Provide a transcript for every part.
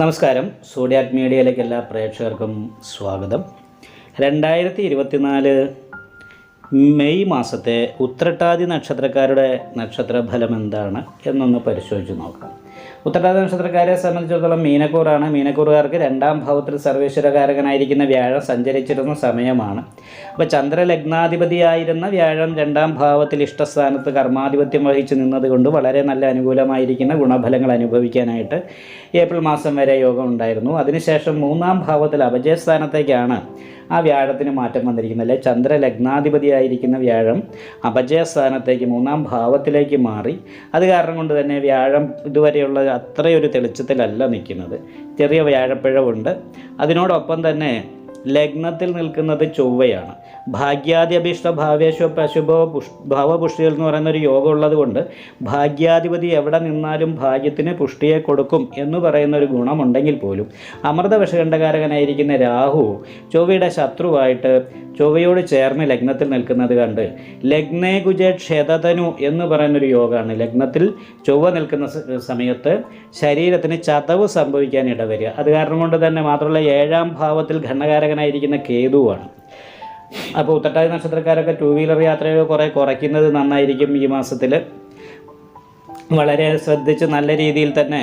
നമസ്കാരം. സോഡിയാക് മീഡിയയിലേക്ക് എല്ലാ പ്രേക്ഷകർക്കും സ്വാഗതം. രണ്ടായിരത്തി ഇരുപത്തിനാല് മെയ് മാസത്തെ ഉത്രട്ടാതി നക്ഷത്രക്കാരുടെ നക്ഷത്രഫലം എന്താണ് എന്നൊന്ന് പരിശോധിച്ച് നോക്കാം. ഉത്രട്ടാതി നക്ഷത്രക്കാരെ സംബന്ധിച്ചിടത്തോളം മീനക്കൂറാണ്. മീനക്കൂറുകാർക്ക് രണ്ടാം ഭാവത്തിൽ സർവേശ്വരകാരകനായിരിക്കുന്ന വ്യാഴം സഞ്ചരിച്ചിരുന്ന സമയമാണ്. അപ്പോൾ ചന്ദ്രലഗ്നാധിപതിയായിരുന്ന വ്യാഴം രണ്ടാം ഭാവത്തിൽ ഇഷ്ടസ്ഥാനത്ത് കർമാധിപത്യം വഹിച്ചു നിന്നതുകൊണ്ട് വളരെ നല്ല അനുകൂലമായിരിക്കുന്ന ഗുണഫലങ്ങൾ അനുഭവിക്കാനായിട്ട് ഏപ്രിൽ മാസം വരെ യോഗം ഉണ്ടായിരുന്നു. അതിനുശേഷം മൂന്നാം ഭാവത്തിൽ അപജയസ്ഥാനത്തേക്കാണ് ആ വ്യാഴത്തിന് മാറ്റം വന്നിരിക്കുന്നത്. അല്ലെ ചന്ദ്രലഗ്നാധിപതിയായിരിക്കുന്ന വ്യാഴം അപജയസ്ഥാനത്തേക്ക് മൂന്നാം ഭാവത്തിലേക്ക് മാറി. അത് കാരണം കൊണ്ട് തന്നെ വ്യാഴം ഇതുവരെയുള്ള അത്രയൊരു തെളിച്ചത്തിലല്ല നിൽക്കുന്നത്. ചെറിയ വ്യാഴപ്പിഴവുണ്ട്. അതിനോടൊപ്പം തന്നെ ലഗ്നത്തിൽ നിൽക്കുന്നത് ചൊവ്വയാണ്. ഭാഗ്യാദ്യഭീഷ്ട ഭാവേശോ പശുഭോ പുഷ് ഭാവപുഷ്ടികൾ എന്ന് പറയുന്ന ഒരു യോഗം ഉള്ളത് കൊണ്ട് ഭാഗ്യാധിപതി എവിടെ നിന്നാലും ഭാഗ്യത്തിന് പുഷ്ടിയെ കൊടുക്കും എന്ന് പറയുന്ന ഒരു ഗുണമുണ്ടെങ്കിൽ പോലും അമൃത വിഷകണ്ഠകാരകനായിരിക്കുന്ന രാഹു ചൊവ്വയുടെ ശത്രുവായിട്ട് ചൊവ്വയോട് ചേർന്ന് ലഗ്നത്തിൽ നിൽക്കുന്നത് കണ്ട് ലഗ്നേ കുജ ക്ഷതതനു എന്ന് പറയുന്നൊരു യോഗമാണ്. ലഗ്നത്തിൽ ചൊവ്വ നിൽക്കുന്ന സമയത്ത് ശരീരത്തിന് ചതവ് സംഭവിക്കാൻ ഇടവരിക. അത് കാരണം കൊണ്ട് തന്നെ മാത്രമല്ല ഏഴാം ഭാവത്തിൽ ഘണ്ണകാരകനായിരിക്കുന്ന കേതുവാണ്. അപ്പോൾ ഉത്തട്ടാതി നക്ഷത്രക്കാരൊക്കെ ടു വീലർ യാത്രയൊക്കെ കുറേ കുറയ്ക്കുന്നത് നന്നായിരിക്കും ഈ മാസത്തിൽ വളരെ ശ്രദ്ധിച്ച് നല്ല രീതിയിൽ തന്നെ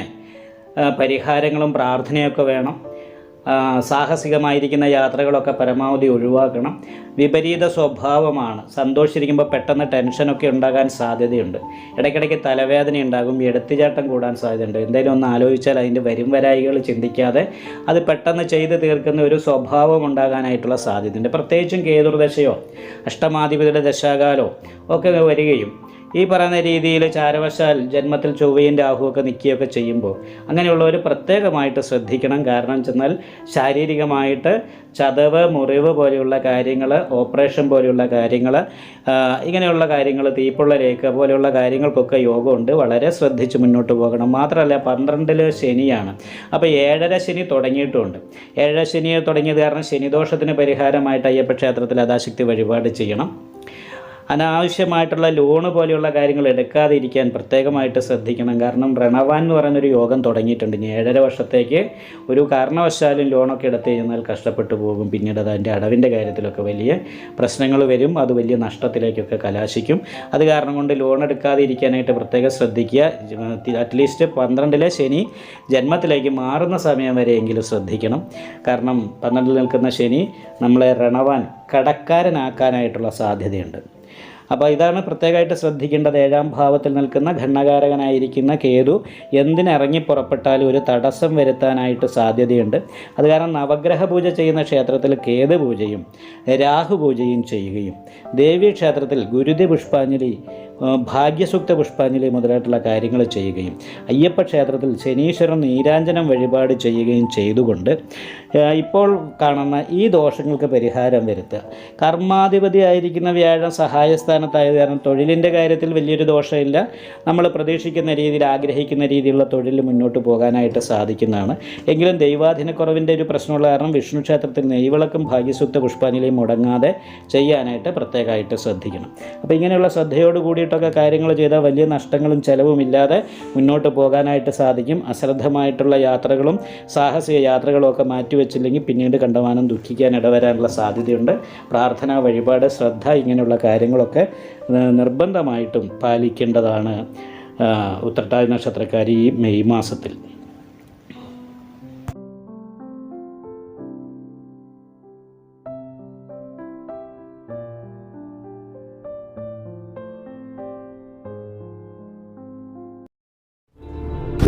പരിഹാരങ്ങളും പ്രാർത്ഥനയൊക്കെ വേണം. സാഹസികമായിരിക്കുന്ന യാത്രകളൊക്കെ പരമാവധി ഒഴിവാക്കണം. വിപരീത സ്വഭാവമാണ്. സന്തോഷിച്ചിരിക്കുമ്പോൾ പെട്ടെന്ന് ടെൻഷനൊക്കെ ഉണ്ടാകാൻ സാധ്യതയുണ്ട്. ഇടയ്ക്കിടയ്ക്ക് തലവേദന ഉണ്ടാകും എടുത്തുചാട്ടം കൂടാൻ സാധ്യതയുണ്ട്. എന്തെങ്കിലും ഒന്ന് ആലോചിച്ചാൽ അതിന്റെ വരും വരായികൾ ചിന്തിക്കാതെ അത് പെട്ടെന്ന് ചെയ്ത് തീർക്കുന്ന ഒരു സ്വഭാവം ഉണ്ടാകാനായിട്ടുള്ള സാധ്യതയുണ്ട്. പ്രത്യേകിച്ചും കേതുർദശയോ അഷ്ടമാധിപതിയുടെ ദശാകാലോ ഒക്കെ വരികയും ഈ പറയുന്ന രീതിയിൽ ചാരവശാൽ ജന്മത്തിൽ ചൊവ്വയും രാഹുവൊക്കെ നിൽക്കുകയൊക്കെ ചെയ്യുമ്പോൾ അങ്ങനെയുള്ളവർ പ്രത്യേകമായിട്ട് ശ്രദ്ധിക്കണം. കാരണം ചെന്നാൽ ശാരീരികമായിട്ട് ചതവ് മുറിവ് പോലെയുള്ള കാര്യങ്ങൾ ഓപ്പറേഷൻ പോലെയുള്ള കാര്യങ്ങൾ ഇങ്ങനെയുള്ള കാര്യങ്ങൾ തീപ്പുള്ള രേഖ പോലെയുള്ള കാര്യങ്ങൾക്കൊക്കെ യോഗമുണ്ട്. വളരെ ശ്രദ്ധിച്ച് മുന്നോട്ട് പോകണം. മാത്രമല്ല പന്ത്രണ്ടിൽ ശനിയാണ്. അപ്പോൾ ഏഴര ശനി തുടങ്ങിയിട്ടുമുണ്ട് ഏഴര ശനി തുടങ്ങിയത് കാരണം ശനിദോഷത്തിന് പരിഹാരമായിട്ട് അയ്യപ്പ ക്ഷേത്രത്തിൽ അതാശക്തി വഴിപാട് ചെയ്യണം. അനാവശ്യമായിട്ടുള്ള ലോണ് പോലെയുള്ള കാര്യങ്ങൾ എടുക്കാതെ ഇരിക്കാൻ പ്രത്യേകമായിട്ട് ശ്രദ്ധിക്കണം. കാരണം റണവാൻ എന്ന് പറയുന്നൊരു യോഗം തുടങ്ങിയിട്ടുണ്ട്. ഇനി ഏഴര വർഷത്തേക്ക് ഒരു കാരണവശാലും ലോണൊക്കെ എടുത്തു കഴിഞ്ഞാൽ കഷ്ടപ്പെട്ടു പോകും. പിന്നീട് അത് അതിന്റെ അടവിന്റെ കാര്യത്തിലൊക്കെ വലിയ പ്രശ്നങ്ങൾ വരും. അത് വലിയ നഷ്ടത്തിലേക്കൊക്കെ കലാശിക്കും. അത് കാരണം കൊണ്ട് ലോൺ എടുക്കാതെ ഇരിക്കാനായിട്ട് പ്രത്യേകം ശ്രദ്ധിക്കുക. അറ്റ്ലീസ്റ്റ് പന്ത്രണ്ടിലെ ശനി ജന്മത്തിലേക്ക് മാറുന്ന സമയം വരെയെങ്കിലും ശ്രദ്ധിക്കണം. കാരണം പന്ത്രണ്ടിൽ നിൽക്കുന്ന ശനി നമ്മളെ റണവാൻ കടക്കാരനാക്കാനായിട്ടുള്ള സാധ്യതയുണ്ട്. അപ്പോൾ ഇതാണ് പ്രത്യേകമായിട്ട് ശ്രദ്ധിക്കേണ്ടത്. ഏഴാം ഭാവത്തിൽ നിൽക്കുന്ന ഘണ്ണകാരകനായിരിക്കുന്ന കേതു എന്തിനിറങ്ങി പുറപ്പെട്ടാലും ഒരു തടസ്സം വരുത്താനായിട്ട് സാധ്യതയുണ്ട്. അത് കാരണം നവഗ്രഹ പൂജ ചെയ്യുന്ന ക്ഷേത്രത്തിൽ കേതു പൂജയും രാഹു പൂജയും ചെയ്യുകയും. ദേവീ ക്ഷേത്രത്തിൽ ഗുരുതി പുഷ്പാഞ്ജലി ഭാഗ്യസൂക്ത പുഷ്പാഞ്ജലി മുതലായിട്ടുള്ള കാര്യങ്ങൾ ചെയ്യുകയും അയ്യപ്പ ക്ഷേത്രത്തിൽ ശനീശ്വരൻ നീരാഞ്ജനം വഴിപാട് ചെയ്യുകയും ചെയ്തുകൊണ്ട് ഇപ്പോൾ കാണുന്ന ഈ ദോഷങ്ങൾക്ക് പരിഹാരം വരുത്തുക. കർമാധിപതി ആയിരിക്കുന്ന വ്യാഴം സഹായസ്ഥാനത്തായത് കാരണം തൊഴിലിന്റെ കാര്യത്തിൽ വലിയൊരു ദോഷമില്ല. നമ്മൾ പ്രതീക്ഷിക്കുന്ന രീതിയിൽ ആഗ്രഹിക്കുന്ന രീതിയിലുള്ള തൊഴിൽ മുന്നോട്ട് പോകാനായിട്ട് സാധിക്കുന്നതാണ്. എങ്കിലും ദൈവാധീനക്കുറവിന്റെ ഒരു പ്രശ്നമുള്ള കാരണം വിഷ്ണു ക്ഷേത്രത്തിൽ നെയ്വിളക്കും ഭാഗ്യസുക്ത പുഷ്പാഞ്ജലിയും മുടങ്ങാതെ ചെയ്യാനായിട്ട് പ്രത്യേകമായിട്ട് ശ്രദ്ധിക്കണം. അപ്പോൾ ഇങ്ങനെയുള്ള ശ്രദ്ധയോട് കൂടിയിട്ടൊക്കെ കാര്യങ്ങൾ ചെയ്താൽ വലിയ നഷ്ടങ്ങളും ചിലവുമില്ലാതെ മുന്നോട്ട് പോകാനായിട്ട് സാധിക്കും. അശ്രദ്ധമായിട്ടുള്ള യാത്രകളും സാഹസിക യാത്രകളും ഒക്കെ മാറ്റിവെച്ചില്ലെങ്കിൽ പിന്നീട് കണ്ടമാനം ദുഃഖിക്കാൻ ഇടവരാനുള്ള സാധ്യതയുണ്ട്. പ്രാർത്ഥന വഴിപാട് ശ്രദ്ധ ഇങ്ങനെയുള്ള കാര്യങ്ങളൊക്കെ നിർബന്ധമായിട്ടും പാലിക്കേണ്ടതാണ് ഉത്രട്ടാതി നക്ഷത്രക്കാർ ഈ മെയ് മാസത്തിൽ.